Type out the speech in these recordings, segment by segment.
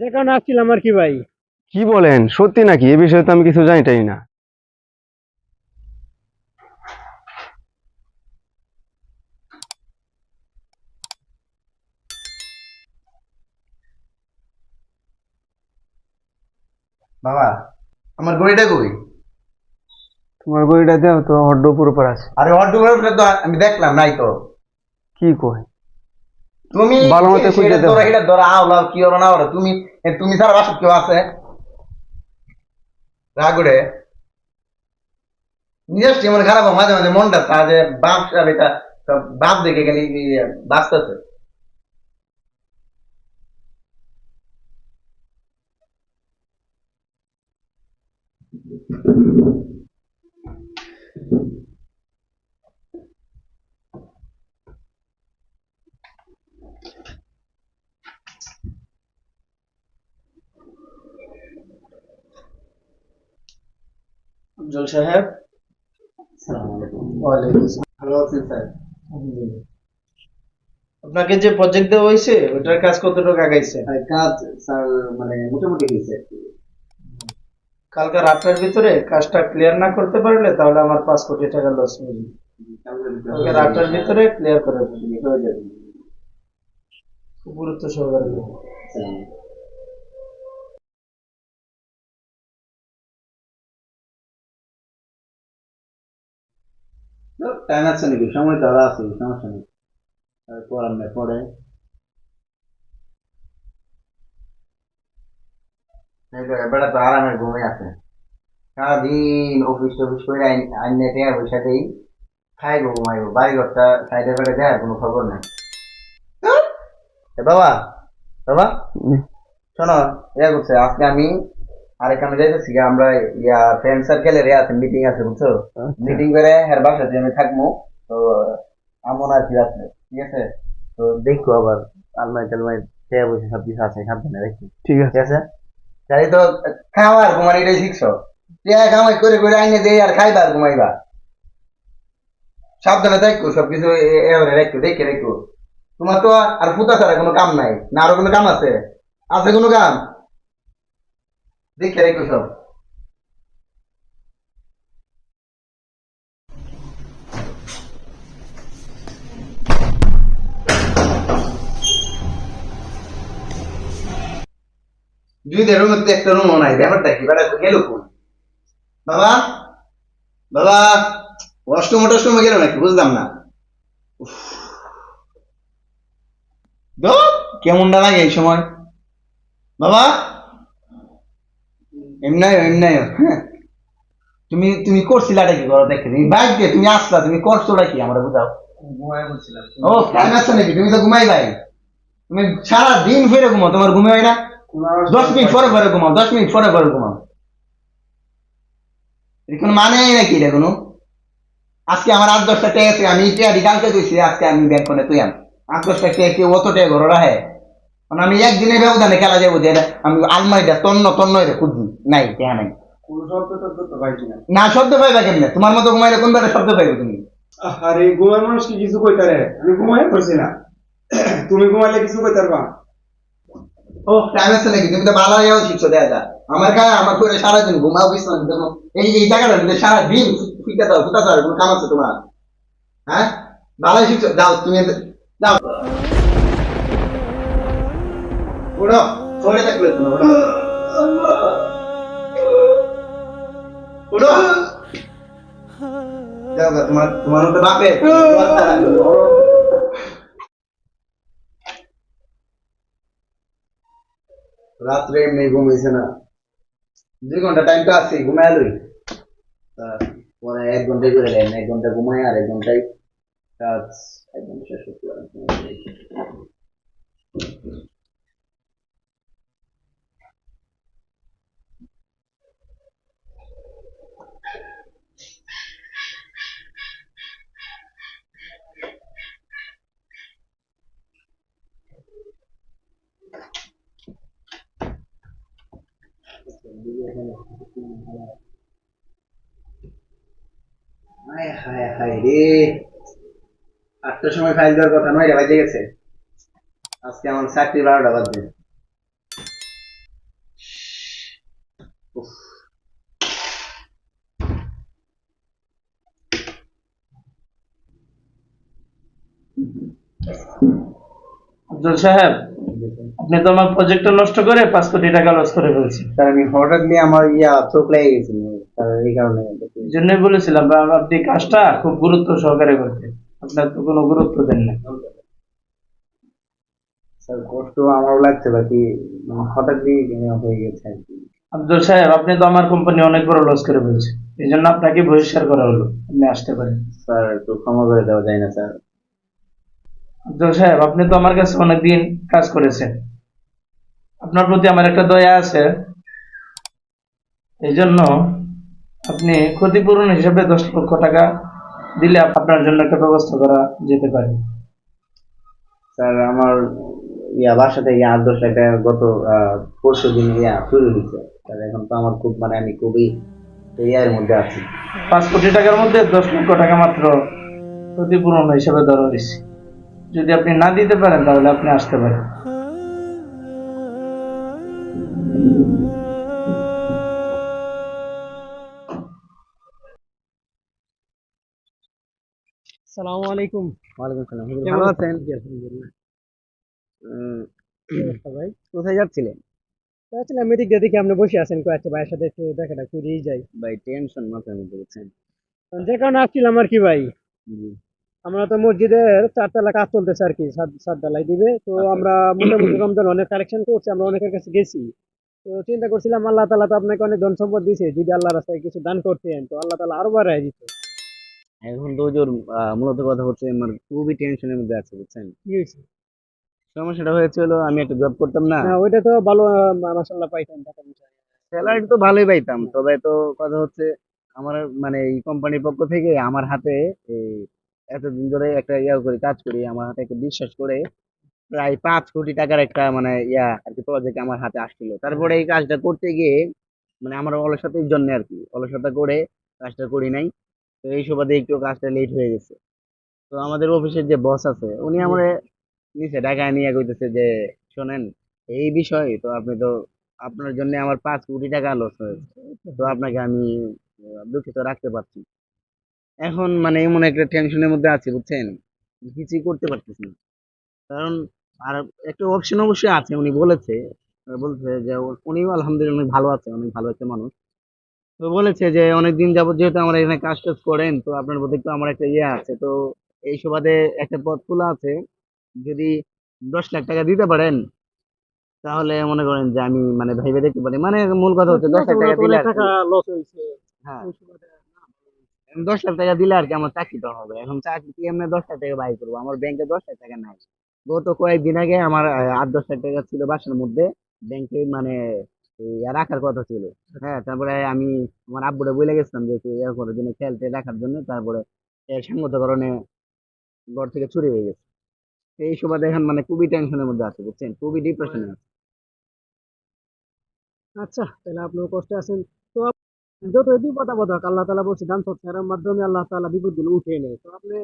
যে কারণে আসছিলাম আর কি ভাই? কি বলেন? সত্যি নাকি? এ বিষয়ে তো আমি কিছু জানি টাই না। বাবা আমার গড়িটা কই? তোমার বইটা দেও তো হড্ডপুর উপর আছে। আরে উপরে তো আমি দেখলাম নাই তো। কি কয়? তুমি ভালো মতো খুঁজে দাও। তোরা এটা ধরা আও লাও, কি হলো না ওরা তুমি তুমি ছাড়া বাসা কেউ আছে? রাগুড়ে নিজের টিমের খারাপ মাঝে মাঝে মনটা তা যে বাপ এটা বাপ দেখে গেলে বাঁচতেছে। জল সাহেব। ভালো আছেন স্যার? আপনাকে যে প্রজেক্ট দেওয়া হয়েছে ওটার কাজ কতটুকু আগাইছে? কাজ স্যার মানে মোটামুটি হয়েছে কালকে রাতের ভিতরে কাজটা ক্লিয়ার না করতে পারলে তাহলে আমার পাঁচ কোটি টাকা লস হয়ে যাবে। কালকে রাতের ভিতরে ক্লিয়ার করে। হয়ে যাবে। খুব গুরুত্ব সহকারে টাইম আছে নাকি সময় তো আরও আছে সমস্যা নেই তো ঘুমে আছে সারাদিন অফিস টফিস করে আইনে টেয়া বৈশাখেই খাইবো ঘুমাইবো সাইডে দেয় কোনো খবর নেই এ বাবা বাবা শোনো ইয়া করছে আজকে আমি আরেক আমি যাইতেছি আমরা ইয়া ফ্রেন্ড সার্কেলের ইয়া আছে মিটিং আছে বুঝছ? মিটিং করে হের বাসাতে আমি থাকব তো আমন আর কি আছে ঠিক আছে? তো দেখো আবার আলমারি টালমারি খেয়ে বসে সব কিছু আছে সাবধানে রাখি ঠিক আছে। ঠিক আছে? তাই তো খাওয়ার ঘুমানি এটাই শিখছো। টিয়া কামাই করে করে আইনে দেই আর খাইবার ঘুমাইবা। সাবধানে দেখো সব কিছু এবারে রেখো দেখে রেখো তোমার তো আর ফুটা ছাড়া কোনো কাম নাই না আরও কোনো কাম আছে? আছে কোনো কাম? দেখে রেখো সব। দুইটা রুমের তো একটা রুমও নাই, ব্যাপারটা কি? বেটা, গেল কোন? বাবা? বাবা অষ্টম অষ্টম গেল নাকি? বুঝলাম না। কেমনটা লাগে এই সময়? বাবা? এমনাই এমনাই হ্যাঁ। তুমি তুমি করছিলাটা কি করো দেখে তুমি বাইক দিয়ে তুমি আসলা তুমি করছোটা কি? আমরা বুঝাও। ও টাইম আসছে নাকি? তুমি তো ঘুমাই ভাই তুমি সারা দিন ফিরে ঘুমাও তোমার ঘুমে হয় না? দশ মিনিট পরে পরে ঘুমাও দশ মিনিট পরে পরে ঘুমাও। এর কোনো মানে নাকি এটা কোনো? আজকে আমার আট দশটা টেক আছে আমি টেয়ারি কালকে দিয়েছি আজকে আমি ব্যাংক করে তুই আট দশটা কেউ অত টেক ঘর রাহে কারণ আমি একদিনের ব্যবধানে খেলা যাব যে আমি আলমারিটা তন্ন তন্ন এটা খুঁজি নাই টেহা নাই। না শব্দ পাইবা কেমনে? তোমার মতো ঘুমাইলে কোন বেলা শব্দ পাইবে তুমি? আরে ঘুমার মানুষ কি কিছু কইতে রে আমি ঘুমাই করছি না। তুমি ঘুমাইলে কিছু ও টাইম আছে নাকি? তুমি তো ভালো যাও শিখছো দেখা যা। আমার গায়ে আমার করে সারাদিন ঘুমাও দেখো এই এই জায়গাটা কিন্তু সারাদিন ফিকা দাও ফুটা কোনো কাম আছে তোমার। হ্যাঁ? ভালো শিখছো। যাও তুমি যাও। উঠো চলে থাকলে তুমি উঠো উঠো যাও তোমার তোমার মতো বাপে। রাত্রে এমনি ঘুমিয়েছে না। দুই ঘণ্টা টাইম তো আছে ঘুমায় লই। পরে এক ঘন্টায় করে দেন এক ঘণ্টা ঘুমায় আর এক ঘন্টায় কাজ। এক ঘণ্টা শেষ করতে পারেন আটটার সময় ফাইল দেওয়ার কথা নয়টা বাজে গেছে। আজকে আমার চাকরি বারোটা বাজবে। আফজল সাহেব আপনি তো আমার প্রজেক্টটা নষ্ট করে পাঁচ কোটি টাকা লস করে ফেলছেন। স্যার আমি হঠাৎ নিয়ে আমার ইয়া চোখ লেগে গেছিল স্যার এই কারণে এই জন্যই বলেছিলাম আপনি কাজটা খুব গুরুত্ব সহকারে করতে। আপনার তো কোনো গুরুত্ব দেন না। স্যার কষ্ট আমারও লাগছে বাকি মানে হঠাৎই হয়ে গেছে আর কি। আব্দুল সাহেব আপনি তো আমার কোম্পানি অনেক বড় লস করে ফেলছেন। এই জন্য আপনাকে বহিষ্কার করা হলো। আপনি আসতে পারেন। স্যার একটু ক্ষমা করে দেওয়া যায় না স্যার। আব্দুল সাহেব আপনি তো আমার কাছে অনেকদিন কাজ করেছেন। আপনার প্রতি আমার একটা দয়া আছে। এই জন্য আপনি ক্ষতিপূরণ হিসেবে দশ লক্ষ টাকা দিলে আপনার জন্য একটা ব্যবস্থা করা যেতে পারে। স্যার আমার ইয়া বাসা থেকে আট দশ টাকা গত পরশু দিন ইয়া চুরি হয়েছে স্যার এখন তো আমার খুব মানে আমি খুবই ইয়ার মধ্যে আছি। পাঁচ কোটি টাকার মধ্যে দশ লক্ষ টাকা মাত্র ক্ষতিপূরণ হিসেবে ধরা হয়েছে। যদি আপনি না দিতে পারেন তাহলে আপনি আসতে পারেন। সালামু আলাইকুম। ওয়ালাইকুম সালাম। কেমন আছেন? আছেন? ভাই। কোথায় যাচ্ছিলেন? চাচ্ছিলাম মিটিং দেখি আপনি বসে আছেন কয়েকটা ভাইয়ের সাথে একটু দেখাটা করেই যাই। ভাই টেনশন মাথার মধ্যে বুঝছেন যে কারণে আসছিলাম আর কি ভাই? আমরা তো মসজিদের চারতলা কাজ চলতেছে আর কি সাত ডালাই দিবে। তো আমরা মোটামুটি রমজান অনেক কালেকশন করছি আমরা অনেকের কাছে গেছি। তো চিন্তা করছিলাম আল্লাহ তালা তো আপনাকে অনেক ধন সম্পদ দিয়েছে যদি আল্লাহ রাস্তায় কিছু দান করতেন তো আল্লাহ তালা আরও বাড়াই দিত। এখন তো আহ, মূলত কথা হচ্ছে আমার খুবই টেনশনের মধ্যে আছে বুঝছেন? সমস্যাটা হয়েছিল আমি একটা জব করতাম না। না ওইটা তো ভালো মাসাল্লাহ পয়সা। স্যালারি তো ভালোই পাইতাম তবে তো কথা হচ্ছে আমার মানে এই কোম্পানির পক্ষ থেকে আমার হাতে এই এতদিন ধরে একটা ইয়া করে কাজ করি আমার হাতে একটা বিশ্বাস করে প্রায় পাঁচ কোটি টাকার একটা মানে ইয়া আর কি প্রজেক্ট আমার হাতে আসছিল। তারপরে এই কাজটা করতে গিয়ে মানে আমার অলসতার জন্য আর কি অলসতা করে কাজটা করি নাই। তো এই সুবাদে একটু কাজটা লেট হয়ে গেছে। তো আমাদের অফিসের যে বস আছে উনি আমার নিচে ঢাকায় নিয়ে কইতেছে যে শোনেন এই বিষয় তো আপনি তো আপনার জন্য আমার পাঁচ কোটি টাকা লস হয়েছে। তো আপনাকে আমি দুঃখিত রাখতে পারছি। এখন মানে এমন একটা টেনশনের মধ্যে আছি বুঝছেন? কিছুই করতে পারতেছি না। কারণ আর একটা অপশন অবশ্যই আছে উনি বলেছে বলছে যে উনিও আলহামদুলিল্লাহ অনেক ভালো আছে অনেক ভালো একটা মানুষ। তো বলেছে যে অনেক দিন যাবত যেহেতু আমার এখানে কাজ টাজ করেন তো আপনার প্রতি একটু আমার একটা ইয়ে আছে। তো এই সুবাদে একটা পথ খোলা আছে যদি দশ লাখ টাকা দিতে পারেন তাহলে মনে করেন যে আমি মানে ভেবে দেখতে পারি। মানে মূল কথা হচ্ছে দশ লাখ টাকা দিলে হ্যাঁ। দশ লাখ টাকা দিলে আর কি আমার চাকরিটা হবে। এখন চাকরি কি এমনি দশ লাখ টাকা বাই করব? আমার ব্যাংকে দশ লাখ টাকা নাই। গত কয়েকদিন আগে আমার আট দশ লাখ টাকা ছিল বাসার মধ্যে। ব্যাংকে মানে রাখার কথা ছিল। হ্যাঁ তারপরে আমি আমার আব্বুরে বলে গেছিলাম যে করার জন্য খেলতে রাখার জন্য তারপরে এর সঙ্গত কারণে ঘর থেকে চুরি হয়ে গেছে। এই সুবাদে এখন মানে খুবই টেনশনের মধ্যে আছে, বুঝছেন? খুবই ডিপ্রেশনে আছে। আচ্ছা তাহলে আপনিও কষ্টে আছেন। তো যত বিপদ আপদ হোক আল্লাহ তালা বলছে দান সৎকারের মাধ্যমে আল্লাহ তালা বিপদগুলো উঠিয়ে নেয়। তো আপনি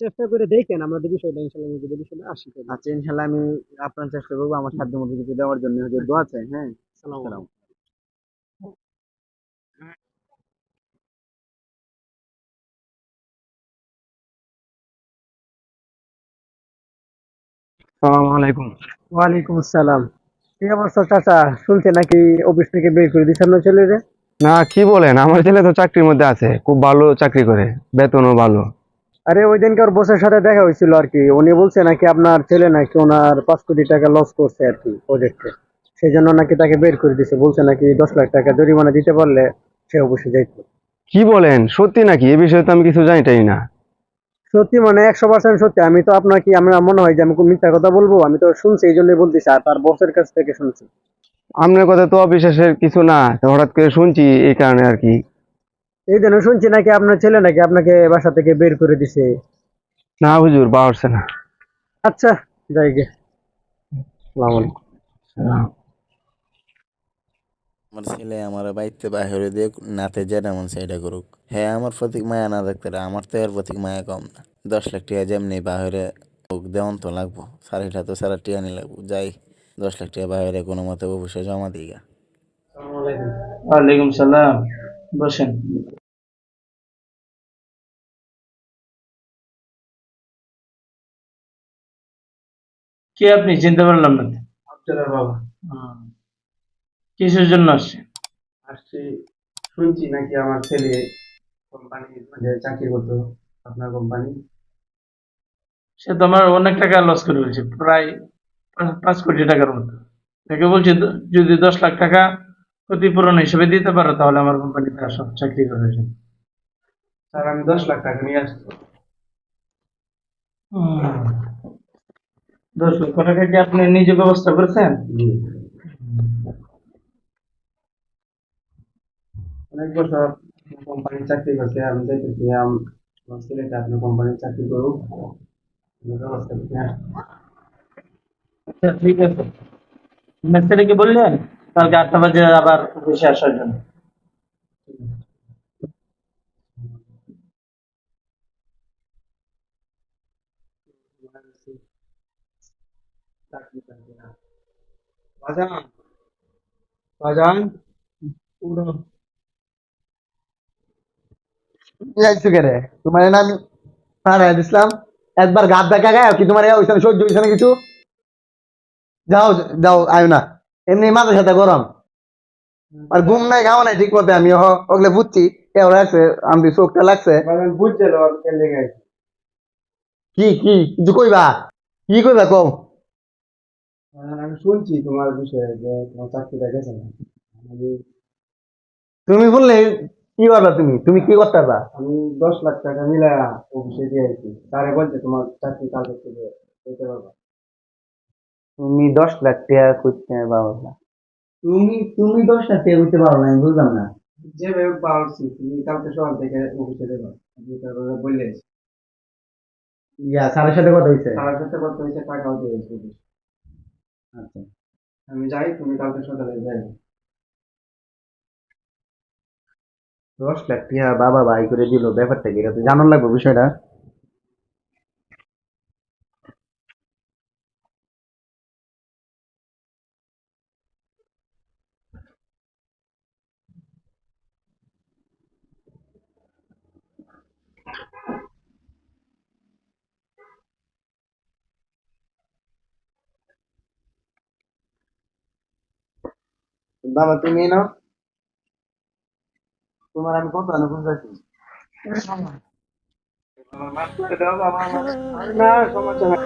চেষ্টা করে দেখেন আমাদের বিষয়টা ইনশাল্লাহ যদি বিষয়টা আসি আচ্ছা ইনশাল্লাহ আমি আপনার চেষ্টা করব আমার সাধ্য মতো কিছু দেওয়ার জন্য যে দোয়া চাই হ্যাঁ? আসসালামু আলাইকুম। ওয়ালাইকুম আসসালাম। কি অবস্থা চাচা? শুনছে নাকি অফিস থেকে বের করে দিচ্ছে আপনার ছেলেরে? না কি বলেন? আমার ছেলে তো চাকরির মধ্যে আছে খুব ভালো চাকরি করে বেতনও ভালো। আরে ওই দিনকে ওর বসের সাথে দেখা হয়েছিল আর কি। উনি বলছে নাকি আপনার ছেলে নাকি ওনার পাঁচ কোটি টাকা লস করছে আর কি প্রজেক্টে সেই জন্য নাকি তাকে বের করে দিছে। বলছে নাকি দশ লাখ টাকা জরিমানা দিতে পারলে সে অবশ্যই যাইতো। কি বলেন? সত্যি নাকি? এ বিষয়ে তো আমি কিছু জানিটাই না। সত্যি মানে একশো পার্সেন্ট সত্যি। আমি তো আপনার কি আমার মনে হয় যে আমি মিথ্যা কথা বলব। আমি তো শুনছি এই জন্যই বলতেছি আর তার বসের কাছ থেকে শুনছি। আপনার কথা তো অবিশ্বাসের কিছু না হঠাৎ করে শুনছি এই কারণে আর কি। এই জন্য শুনছি নাকি আপনার ছেলে নাকি আপনাকে বাসা থেকে বের করে দিছে? না হুজুর পারছে না। আচ্ছা যাই গে। আমার ছেলে আমার বাড়িতে বাইরে দিয়ে নাতে যেটা মন সেটা করুক। হ্যাঁ আমার প্রতি মায়া না দেখতে আমার তো এর প্রতি মায়া কম না। দশ লাখ টাকা যেমনি বাইরে হোক দেওয়ান তো লাগবো। সাড়ে তো সারা টিয়া নি লাগবো যাই। দশ লাখ টাকা বাইরে কোনো মতে অবশ্যই জমা দিই গা ওয়ালাইকুম সালাম। বসেন। কে আপনি? চিনতে পারলাম না। আপনার বাবা। হুম। কিসের জন্য আসছেন আসছি শুনছি নাকি আমার ছেলে কোম্পানি মানে চাকরি করতো আপনার কোম্পানি? সে তো আমার অনেক টাকা লস করে ফেলছে প্রায় পাঁচ- কোটি টাকার মতো। তাকে বলছি যদি দশ লাখ টাকা ক্ষতিপূরণ হিসেবে দিতে পারো তাহলে আমার কোম্পানিতে আসো চাকরি করে স্যার আমি দশ লাখ টাকা নিয়ে আসছি। দশ লক্ষ টাকা কি আপনি নিজে ব্যবস্থা করেছেন? অনেক বছর কোম্পানির চাকরি করছে আমি চাইতেছি আম- আমার ছেলেটা আপনার কোম্পানির চাকরি করুক ব্যবস্থা করে। আচ্ছা ঠিক আছে। মিস্ত্রিকে বললেন কালকে আটটা বাজে আবার অফিসে আসার জন্য। বাজান বাজান উঠো। যাইছো কে রে? তোমার নাম হ্যাঁ দিছিলাম। একবার গাত দেখা গায় কি তোমার ওইখানে সহ্য হইছে না কিছু। যাও যাও আয় না। এমনি মাথার সাথে গরম। আর ঘুম নাই খাওয়া নাই ঠিক মতো আমি ওগুলো বুঝছি কেউ লাগছে আমি চোখটা লাগছে। বুঝছে কি কি কিছু কইবা? কি কইবা কও? বাজান, আমি শুনছি তোমার বিষয়ে যে তোমার চাকরিটা গেছে না। তুমি বললে কি করবা তুমি? তুমি কি করতে পারবা আমি দশ লাখ টাকা মিলা অফিসে দিয়ে আছি তারে বলছে তোমার চাকরি কাজ করতে পারবা তুমি দশ লাখ টাকা করতে পারবা তুমি তুমি দশ লাখ টাকা করতে পারো না আমি বুঝলাম না। যেভাবে পারছি তুমি কালকে সকাল থেকে অফিসে দেবা আমি তারপরে বললে। ইয়া স্যারের সাথে কথা হয়েছে সারা সাথে করতে হয়েছে টাকাও দিয়েছি। আচ্ছা। আমি যাই তুমি কালকে সকালে যাই। দশ লাখ টাকা বাবা ভাই করে দিল ব্যাপারটা কি এটা তো জানার লাগবে বিষয়টা? বাবা তুমি নাও। তোমার আমি কত অনুভব করছি না সমস্যা না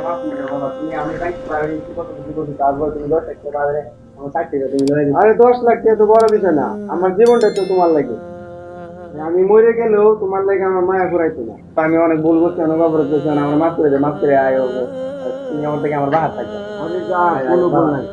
বাবা তুমি আমি কত কিছু করছি তারপর তুমি দশ তুমি ধরে আরে দশ লাখ টাকা তো বড় বিষয় না আমার জীবনটা তো তোমার লাগে। আমি মরে গেলেও তোমার লাগে আমার মায়া ঘুরাইতো না। আমি অনেক ভুল করছি অনেক অপরাধ করছি আমার মাফ করে দে মাফ করে আয় তুমি আমার থেকে আমার বাহার থাকবে। যা কোনো ভুল নাই।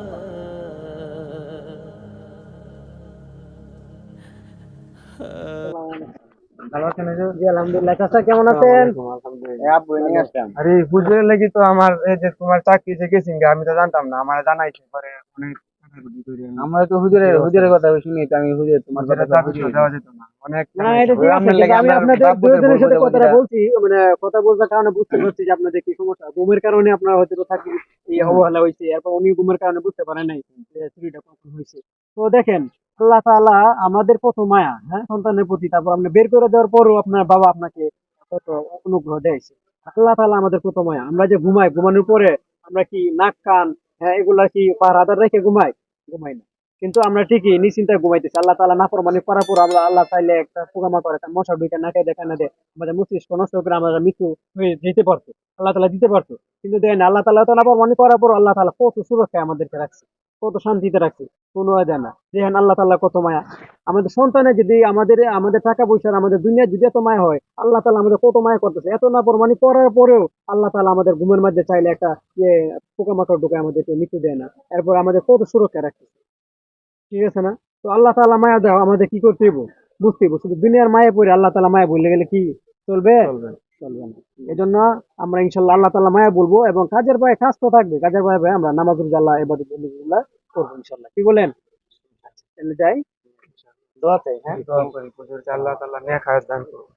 আমার এই যে তোমার চাকরি যে গেছিন আমি তো জানতাম না আমার জানাইছে পরে অনেক কাটাকুটি করে আমি- আমরা তো হুজুরের হুজুরের কথা শুনি তো আমি হুজুর তোমার কথা দেওয়া যেত না। অনেক না এটা ঠিক আছে আপনার কিন্তু লাগে আমি আপনাদের দুজনের সাথে কথাটা বলছি মানে কথা বলতে কারণে বুঝতে পারছি যে আপনাদের কি সমস্যা। ঘুমের কারণে আপনার হয়তো তো থাকি এই অবহেলা হয়েছে এরপর উনি ঘুমের কারণে বুঝতে পারেন নাই চুরিটা কখন হয়েছে তো দেখেন আল্লাহ তাআলা আমাদের কত মায়া হ্যাঁ সন্তানের প্রতি। তারপর আপনি বের করে দেওয়ার পরও আপনার বাবা আপনাকে কত অনুগ্রহ দেয়ছে। আল্লাহ তাআলা আমাদের কত মায়া। আমরা যে ঘুমাই, ঘুমানোর পরে আমরা কি নাক, কান হ্যাঁ এগুলা কি পাহারাদার রেখে ঘুমাই? ঘুমাই না। কিন্তু আমরা ঠিকই নিশ্চিন্তায় ঘুমাইতেছি। আল্লাহ তাআলা নাফরমানি করার পর আল্লাহ আল্লাহ চাইলে একটা পোকামা করে একটা মশা ঢুকে নাকে দেখা না দেয়। আমাদের মস্তিষ্ক নষ্ট করে আমরা মৃত্যু হয়ে যেতে পারতো। আল্লাহ তালা দিতে পারতো। কিন্তু দেখেন, আল্লাহ তাআলা তো নাফরমানি করার পর আল্লাহ তালা কত সুরক্ষায় আমাদেরকে রাখছে। কত শান্তিতে রাখছে। কোনো দেয় না। দেখেন আল্লাহ তাআলা কত মায়া। আমাদের সন্তানের যদি আমাদের আমাদের টাকা পয়সার আমাদের দুনিয়ার যদি এত মায়া হয় আল্লাহ তাআলা আমাদের কত মায়া করতেছে। এত না নাফরমানি করার পরেও আল্লাহ তাআলা আমাদের ঘুমের মধ্যে চাইলে একটা ইয়ে পোকামাকড় ঢুকে আমাদেরকে মৃত্যু দেয় না। এরপর আমাদের কত সুরক্ষা রাখছে ঠিক আছে না? তো আল্লাহ তাআলা মায়া দাও আমাদের কি করতে হইব? বুঝতে হইব। শুধু দুনিয়ার মায়া পড়ে আল্লাহ তালা মায়া বললে গেলে কি চলবে? চলবে না এই জন্য আমরা ইনশাল্লাহ আল্লাহ তালা মায়া বলব এবং কাজের পায়ে কাজ তো থাকবে। কাজের পায়ে আল্লাহ নামাজ আল্লাহ এবাদত করব ইনশাল্লাহ। কি বলেন? তাহলে যাই। দোয়া চাই হ্যাঁ? দোয়া করি হুজুর আল্লাহ তাল্লাহ নেক হায়াত দান করুন